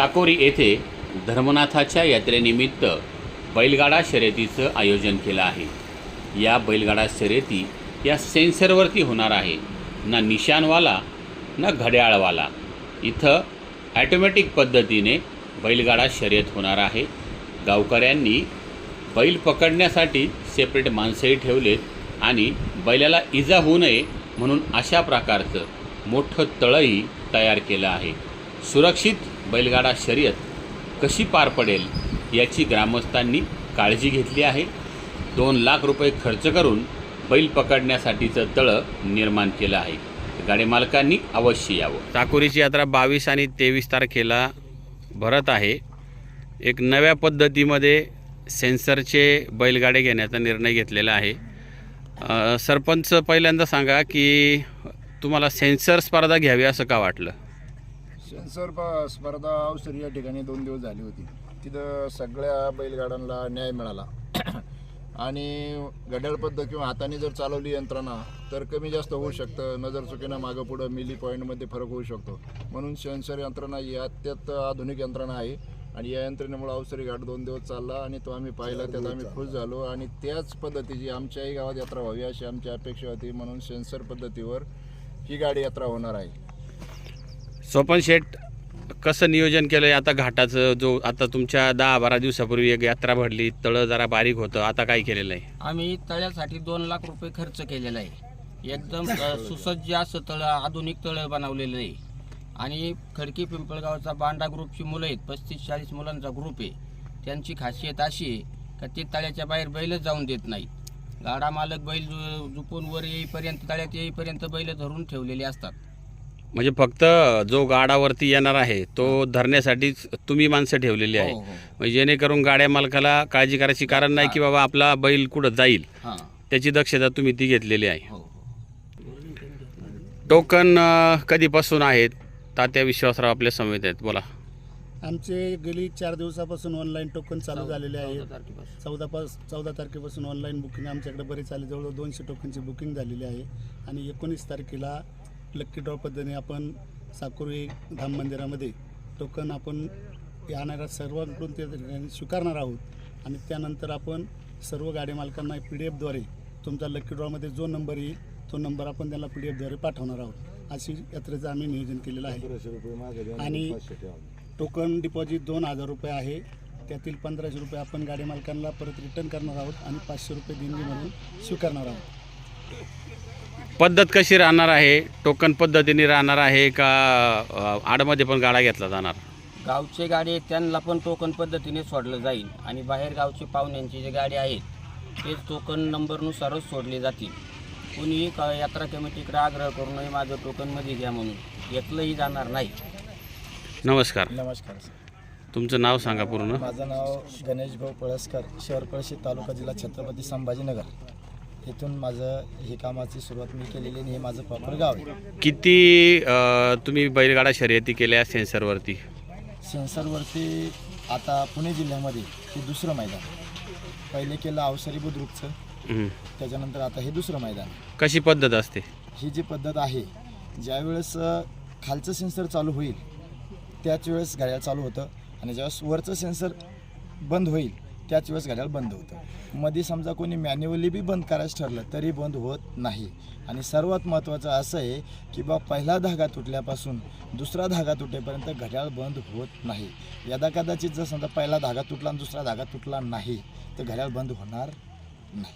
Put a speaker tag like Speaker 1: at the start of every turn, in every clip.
Speaker 1: साकोरी येथे धर्मनाथाच्या यात्रेनिमित्त बैलगाडा शर्यतीचं आयोजन केलं आहे. या बैलगाडा शर्यती या सेन्सरवरती होणार आहे ना निशाणवाला ना घड्याळवाला. इथं ॲटोमॅटिक पद्धतीने बैलगाडा शर्यत होणार आहे. गावकऱ्यांनी बैल पकडण्यासाठी सेपरेट माणसंही ठेवलेत आणि बैलाला इजा होऊ नये म्हणून अशा प्रकारचं मोठं तळंही तयार केलं आहे. सुरक्षित बैलगाडा शर्यत कशी पार पडेल याची ग्रामस्थांनी काळजी घेतली आहे. दोन लाख रुपये खर्च करून बैल पकडण्यासाठीचं तळं निर्माण केलं आहे. गाडी मालकांनी अवश्य यावं. चाकोरीची यात्रा बावीस आणि तेवीस तारखेला भरत आहे. एक नव्या पद्धतीमध्ये सेन्सरचे बैलगाडे घेण्याचा निर्णय घेतलेला आहे. सरपंच पहिल्यांदा सांगा की तुम्हाला सेन्सर स्पर्धा घ्यावी असं का वाटलं?
Speaker 2: सेन्सर प- स्पर्धा अवसरी या ठिकाणी दोन दिवस झाली होती. तिथं सगळ्या बैलगाड्यांना न्याय मिळाला. आणि घड्याळ पद्धत किंवा हाताने जर चालवली यंत्रणा तर कमी जास्त होऊ शकतं. नजर चुकीनं मागं पुढं मिली पॉईंटमध्ये फरक होऊ शकतो. म्हणून सेन्सर यंत्रणा ही अत्यंत आधुनिक यंत्रणा आहे. आणि या यंत्रणेमुळे अवसरी घाट दोन दिवस चालला आणि तो आम्ही पाहिला त्यात आम्ही खुश झालो. आणि त्याच पद्धतीची आमच्याही गावात यात्रा व्हावी अशी आमची अपेक्षा होती. म्हणून सेन्सर पद्धतीवर ही गाडी यात्रा होणार आहे.
Speaker 1: स्वपन शेठ कसं नियोजन केलं आहे आता घाटाचं जो आता तुमच्या दहा बारा दिवसापूर्वी एक यात्रा भरली तळं जरा बारीक होतं आता काय केलेलं आहे
Speaker 3: आम्ही तळ्यासाठी दोन लाख रुपये खर्च केलेला आहे एकदम अ, सुसज्ज असं तळं आधुनिक तळं बनवलेलं आहे आणि खडकी पिंपळगावचा बांडा ग्रुपची मुलं आहेत पस्तीस चाळीस मुलांचा ग्रुप आहे त्यांची खासियत अशी आहे का ते तळ्याच्या बाहेर बैलच जाऊन देत नाहीत गाडा मालक बैल जु- झुपून वर येईपर्यंत तळ्यात येईपर्यंत बैल धरून ठेवलेले असतात
Speaker 1: म्हणजे फक्त जो गाडावरती येणार आहे तो धरण्यासाठीच तुम्ही माणसं ठेवलेली आहे
Speaker 3: हो, हो.
Speaker 1: म्हणजे जेणेकरून गाड्या मालकाला काळजी करायची कारण नाही की बाबा आपला बैल कुठं जाईल.
Speaker 3: हां.
Speaker 1: त्याची दक्षता तुम्ही ती घेतलेली आहे.
Speaker 3: हो हो.
Speaker 1: टोकन अ, कधीपासून आहेत? तात्या विश्वासराव आपल्या समेत आहेत. बोला.
Speaker 4: आमचे गेली चार दिवसापासून ऑनलाईन टोकन चालू झालेले आहे.
Speaker 3: चौदा
Speaker 4: पास चौदा तारखेपासून ऑनलाईन बुकिंग आमच्याकडे बरेच आले. जवळजवळ दोनशे टोकनची बुकिंग झालेली आहे. आणि एकोणीस तारखेला लक्की ड्रॉ पद्धतीने आपण साकुरी धाम मंदिरामध्ये टोकन आपण येणाऱ्या सर्वांकडून ते ठिकाणी स्वीकारणार आहोत. आणि त्यानंतर आपण सर्व गाडी मालकांना पी डी एफद्वारे तुमचा लक्की ड्रॉमध्ये जो नंबर येईल तो नंबर आपण त्यांना पी डी एफद्वारे पाठवणार आहोत. अशी यात्रेचं आम्ही नियोजन केलेलं आहे. आणि टोकन डिपॉझिट दोन हजार रुपये आहे. त्यातील पंधराशे रुपये आपण गाडी मालकांना परत रिटर्न करणार आहोत आणि पाचशे रुपये देणगी म्हणून स्वीकारणार आहोत.
Speaker 1: पद्धत कशी राहणार आहे? टोकन पद्धतीने राहणार आहे का अ, आडमध्ये पण गाडा घेतला जाणार?
Speaker 3: गावचे गाडी त्यांना पण टोकन पद्धतीने सोडलं जाईल आणि बाहेर गावचे पाहुण्यांची जे गाडी आहेत ते टोकन नंबरनुसारच सोडले जातील. कुणीही क- यात्रा कमिटीकडे आग्रह करू नये माझं टोकनमध्ये घ्या म्हणून एकलंही जाणार नाही.
Speaker 1: नमस्कार.
Speaker 5: नमस्कार
Speaker 1: तुमचं नाव सांगा पूर्ण.
Speaker 5: माझं नाव गणेश भाऊ पळसकर शहर पळशी तालुका जिल्हा छत्रपती संभाजीनगर. इथून माझं ही कामाची सुरुवात मी केलेली आणि हे माझं प्रॉपर गाव आहे.
Speaker 1: किती अ, तुम्ही बैलगाडा शर्यती केल्या सेन्सरवरती?
Speaker 5: सेन्सरवरती आता पुणे जिल्ह्यामध्ये हे दुसरं मैदान. पहिले केलं अवसरी बुद्रुकचं.
Speaker 1: हं.
Speaker 5: त्याच्यानंतर आता हे दुसरं मैदान.
Speaker 1: कशी पद्धत असते?
Speaker 5: ही जी पद्धत आहे ज्यावेळेस अ, खालचं सेन्सर चालू होईल त्याच वेळेस घड्याळ चालू होतं आणि ज्यावेळेस वरचं सेन्सर बंद होईल त्याच वेळेस घड्याळ बंद होतं. मध्ये समजा कोणी मॅन्युअली बी बंद करायचं ठरलं तरी बंद होत नाही. आणि सर्वात महत्त्वाचं असं आहे की बा पहिला धागा तुटल्यापासून दुसरा धागा तुटेपर्यंत घड्याळ बंद होत नाही. यदा कदाचित जर समजा पहिला धागा तुटला आणि दुसरा धागा तुटला नाही तर घड्याळ बंद होणार नाही.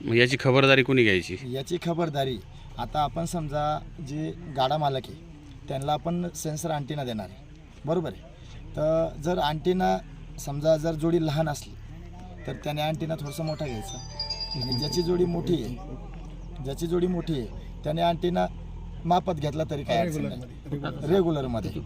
Speaker 1: मग याची खबरदारी कोणी घ्यायची?
Speaker 5: याची खबरदारी आता आपण समजा जे गाडा मालक आहे त्यांना आपण सेन्सर अँटीना देणार आहे. बरोबर आहे? तर जर अँटीना समजा जर जोडी लहान असली तर त्याने अँटीना थोडंसं मोठा घ्यायचा. आणि ज्याची जोडी मोठी आहे ज्याची जोडी मोठी आहे त्याने अँटीना मापात घेतला तरी काय नाही. रेग्युलरमध्ये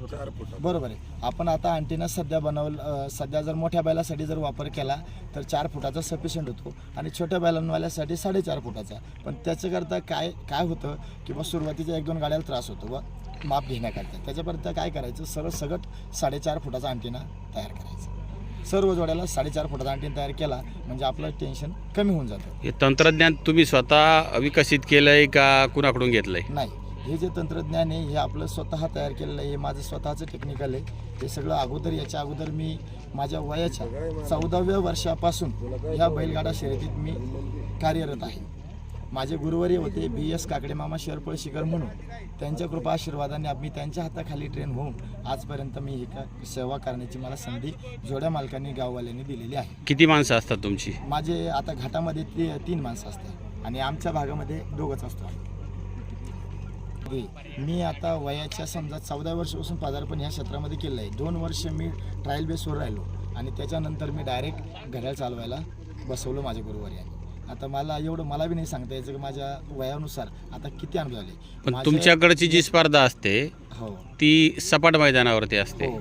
Speaker 5: बरोबर आहे. आपण आता अँटीना सध्या बनवलं सध्या जर मोठ्या बैलासाठी जर वापर केला तर चार फुटाचा सफिशियंट होतो. आणि छोट्या बैलांवाल्यासाठी साडेचार फुटाचा. पण त्याच्याकरता काय काय होतं की बा सुरुवातीच्या एक दोन गाड्याला त्रास होतो व माप घेण्याकरता. त्याच्यापर्यंत काय करायचं? सरळ सगट साडेचार फुटाचा अँटीना तयार करायचा. सर्व जोड्याला साडेचार फुटाचा अँटीना तयार केला म्हणजे आपलं टेन्शन कमी होऊन जातं.
Speaker 1: हे तंत्रज्ञान तुम्ही स्वतः विकसित केलंय का कुणाकडून घेतलंय?
Speaker 5: नाही. हे जे तंत्रज्ञान आहे हे आपलं स्वतः तयार केलेलं आहे हे माझं स्वतःचं टेक्निकल आहे. हे सगळं अगोदर याच्या अगोदर मी माझ्या वयाच्या चौदाव्या वर्षापासून ह्या बैलगाडा शर्यतीत मी कार्यरत आहे. माझे गुरुवारी होते बी एस काकडे मामा शेरपळ शिखर म्हणून. त्यांच्या कृपा आशीर्वादाने मी त्यांच्या हाताखाली ट्रेन होऊन आजपर्यंत मी ही का सेवा करण्याची मला संधी जोड्या मालकांनी गाववाल्यांनी दिलेली आहे.
Speaker 1: किती माणसं असतात तुमची?
Speaker 5: माझे आता घाटामध्ये ती तीन माणसं असतात आणि आमच्या भागामध्ये दोघंच असतो आम्ही. मी आता वयाच्या समजा चौदा वर्षापासून पदार्पण ह्या क्षेत्रामध्ये केलं आहे दोन वर्ष मी ट्रायल बेसवर राहिलो आणि त्याच्यानंतर मी डायरेक्ट घड्याळ चालवायला बसवलं माझ्या गुरुवारी आता मला एवढं मला बी नाही सांगता यायचं की माझ्या वयानुसार आता किती अनुभव आले.
Speaker 1: पण
Speaker 5: माझ्या-
Speaker 1: तुमच्याकडची जी स्पर्धा असते
Speaker 5: हो.
Speaker 1: ती सपाट मैदानावरती असते.
Speaker 5: हो.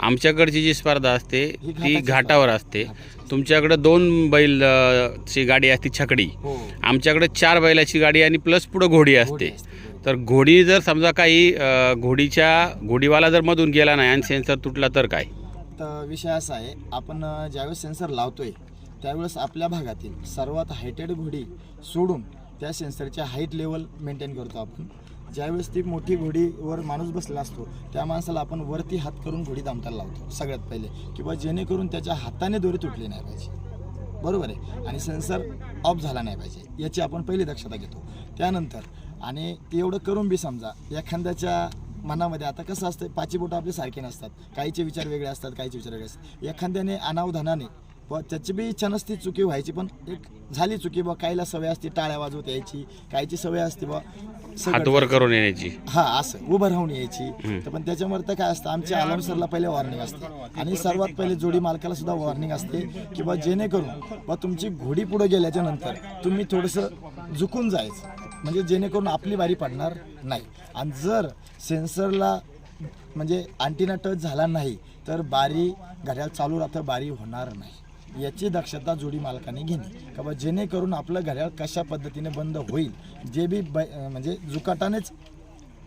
Speaker 1: आमच्याकडची जी स्पर्धा असते
Speaker 5: ही
Speaker 1: ती
Speaker 5: घाटाची
Speaker 1: घाटावर असते. तुमच्याकडं दोन बैल अ, ची गाडी असते छकडी.
Speaker 5: हो.
Speaker 1: आमच्याकडे चार बैलाची गाडी आणि प्लस पुढं घोडी असते. तर घोडी जर समजा काही अ, घोडीच्या घोडीवाला जर मधून गेला नाही आणि सेन्सर तुटला तर काय?
Speaker 5: तर विषय असा आहे आपण अ, ज्यावेळेस सेन्सर लावतोय त्यावेळेस आपल्या भागातील सर्वात हायटेड घोडी सोडून त्या सेन्सरच्या हाईट लेवल मेंटेन करतो आपण. ज्यावेळेस ती मोठी घोडीवर माणूस बसला असतो त्या माणसाला आपण वरती हात करून घोडी दामताला लावतो सगळ्यात पहिले. किंवा जेणेकरून त्याच्या हाताने दोरी तुटली नाही पाहिजे. बरोबर आहे? आणि सेन्सर ऑफ झाला नाही पाहिजे याची आपण पहिली दक्षता घेतो. त्यानंतर आणि ते एवढं करून बी समजा एखाद्याच्या मनामध्ये आता कसं असतं पाची बोटं आपले सारखे नसतात. काहीचे विचार वेगळे असतात काहीचे विचार वेगळे असतात. एखाद्याने अनावधानाने व त्याची बी इच्छा नसती चुकी व्हायची पण एक झाली चुकी बा काहीला सवय असते टाळ्या वाजवत यायची काहीची सवय असते बा
Speaker 1: हात वर करून येण्याची.
Speaker 5: हा असं उभं राहून यायची. तर पण त्याच्यावर तर काय असतं आमच्या अलार्म सरला पहिले वॉर्निंग असते. आणि सर्वात पहिले जोडी मालकाला सुद्धा वॉर्निंग असते की बा जेणेकरून बा तुमची घोडी पुढे गेल्याच्यानंतर तुम्ही थोडंसं झुकून जायचं. म्हणजे जेणेकरून आपली बारी पडणार नाही. आणि जर सेन्सरला म्हणजे अँटीना टच झाला नाही तर बारी घड्याळ चालू राहतं बारी होणार नाही. याची दक्षता जोडी मालकाने घेणे. का बा जेणेकरून आपलं घड्याळ कशा पद्धतीने बंद होईल जे बी बै म्हणजे जुकाटानेच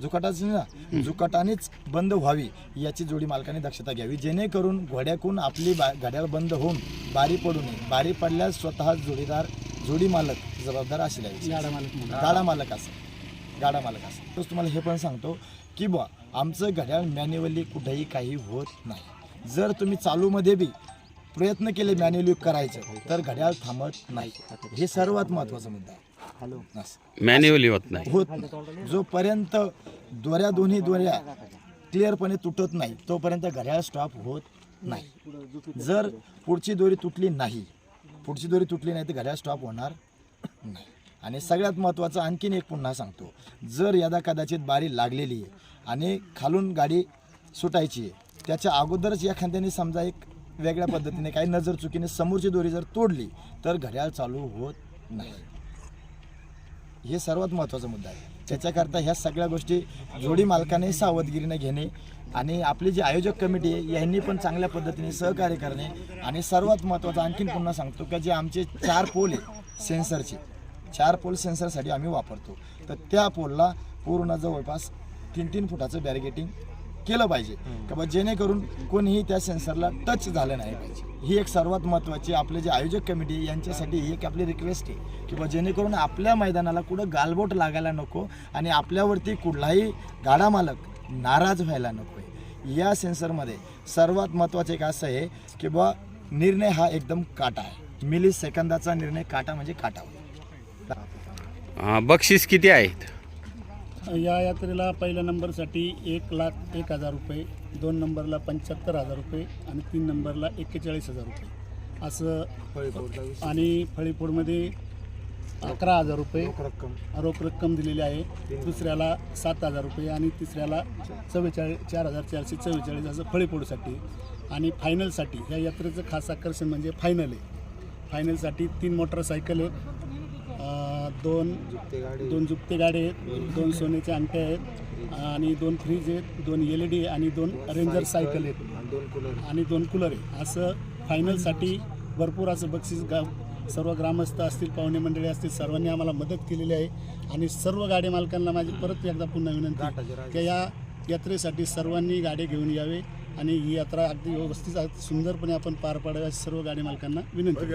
Speaker 5: जुकाटाच ना जुकाटानेच बंद व्हावी याची जोडी मालकाने दक्षता घ्यावी. जेणेकरून घोड्याकून आपली बा घड्याळ बंद होऊन बारी पडू नये. बारी पडल्यास स्वतः जोडीदार जोडी मालक जबाबदार असेल.
Speaker 4: गाडा मालक.
Speaker 5: गाडा मालक असं. गाडा मालक असं. तोच तुम्हाला हे पण सांगतो की बुवा आमचं घड्याळ मॅन्युअली कुठेही काही होत नाही. जर तुम्ही चालूमध्ये बी प्रयत्न केले मॅन्युअली करायचं तर घड्याळ थांबत नाही. हे सर्वात महत्त्वाचा मुद्दा आहे. हॅलो.
Speaker 1: मॅन्युअली होत नाही.
Speaker 5: होत नाही. जोपर्यंत दोऱ्या दोन्ही दोऱ्या क्लिअरपणे तुटत नाही तोपर्यंत घड्याळ स्टॉप होत नाही. जर पुढची दोरी तुटली नाही पुढची दोरी तुटली नाही तर घड्याळ स्टॉप होणार नाही. आणि सगळ्यात महत्त्वाचं आणखीन एक पुन्हा सांगतो. जर यदा कदाचित बारी लागलेली आहे आणि खालून गाडी सुटायची आहे त्याच्या अगोदरच एखाद्याने समजा एक वेगळ्या पद्धतीने काही नजर चुकीने समोरची दोरी जर तोडली तर घड्याळ चालू होत नाही. हे सर्वात महत्त्वाचा मुद्दा आहे. त्याच्याकरता ह्या सगळ्या गोष्टी जोडी मालकाने सावधगिरीने घेणे आणि आपली जी आयोजक कमिटी आहे यांनी पण चांगल्या पद्धतीने सहकार्य करणे. आणि सर्वात महत्त्वाचं आणखीन पुन्हा सांगतो का जे आमचे चार पोल आहे सेन्सरचे. चार पोल सेन्सरसाठी आम्ही वापरतो. तर त्या पोलला पूर्ण जवळपास तीन तीन फुटाचं बॅरिगेटिंग केलं पाहिजे. का बा जेणेकरून कोणीही त्या सेन्सरला टच झालं नाही पाहिजे. ही एक सर्वात महत्त्वाची आपले जे आयोजक कमिटी यांच्यासाठी ही एक आपली रिक्वेस्ट आहे. की बा जेणेकरून आपल्या मैदानाला कुठं गालबोट लागायला नको आणि आपल्यावरती कुठलाही गाडा मालक नाराज व्हायला नको आहे या सेन्सरमध्ये सर्वात महत्त्वाचं एक असं आहे की बा निर्णय हा एकदम काटा आहे. मिली सेकंदाचा निर्णय काटा म्हणजे काटा
Speaker 1: बक्षीस किती आहेत?
Speaker 4: या यात्रेला पहिल्या नंबरसाठी एक लाख एक हजार रुपये दोन नंबरला पंच्याहत्तर हजार रुपये आणि तीन नंबरला एक्केचाळीस हजार रुपये. असं आणि फळीफोडमध्ये अकरा हजार रुपये
Speaker 5: रक्कम.
Speaker 4: रोख रक्कम दिलेली आहे. दुसऱ्याला सात हजार रुपये आणि तिसऱ्याला चव्वेचाळीस चार हजार चारशे चव्वेचाळीस असं फळीफोडसाठी आणि फायनलसाठी ह्या यात्रेचं खास आकर्षण म्हणजे फायनल आहे. फायनलसाठी तीन मोटरसायकल आहेत दोन दोन जुप्ते गाडे आहेत दोन सोन्याचे अंगठे आहेत आणि दोन फ्रीज आहेत दोन एल ई डी आणि दोन रेंजर सायकल आहेत. आणि दोन कूलर आहे असं फायनलसाठी भरपूर असं बक्षीस गा सर्व ग्रामस्थ असतील पाहुणे मंडळी असतील सर्वांनी आम्हाला मदत केलेली आहे. आणि सर्व गाडी मालकांना माझी परत एकदा पुन्हा विनंती की या यात्रेसाठी सर्वांनी गाडी घेऊन यावे आणि ही यात्रा अगदी व्यवस्थित सुंदरपणे आपण पार पाडावी सर्व गाडी मालकांना विनंती.